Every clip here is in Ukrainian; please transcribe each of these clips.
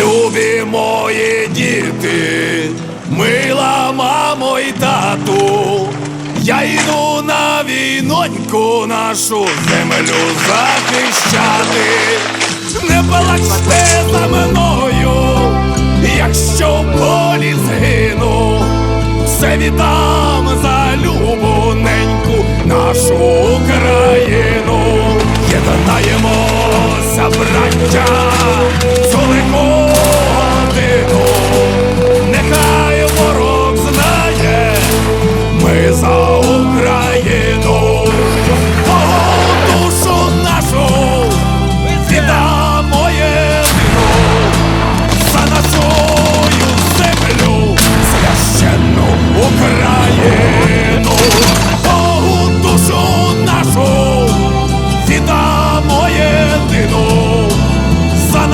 Любі мої діти, мила мамо і тату, я йду на війноньку нашу землю захищати, не плачте за мною. Вітам за любу неньку нашу Україну, єднаємося, браття.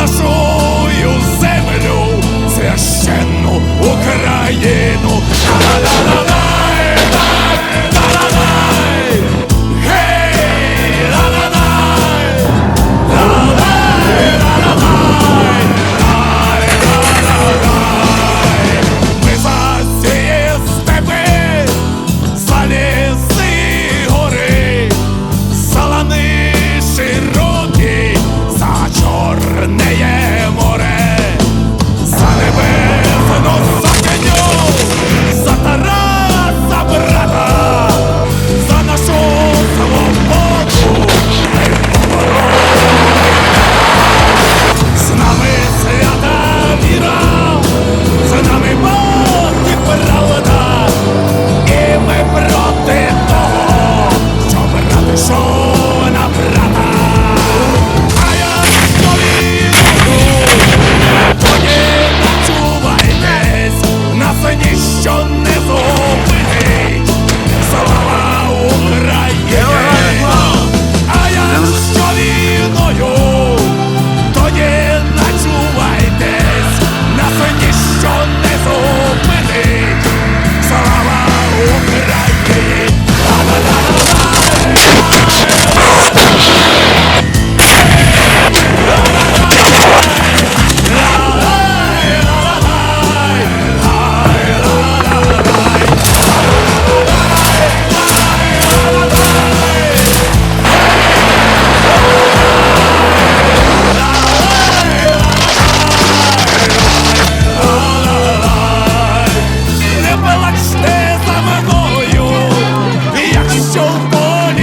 corazón.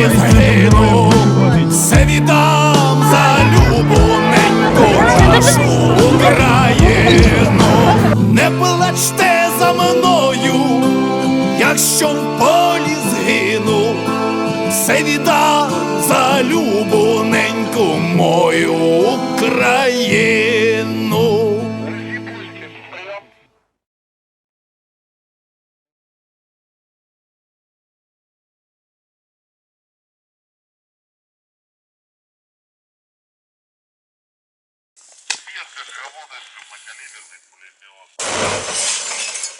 я все віддам за любу неньку, нашу Україну. Не плачте за мною, якщо в полі згину, все віддам за любу неньку мою Україну. как работает крупнокалиберный пулемет.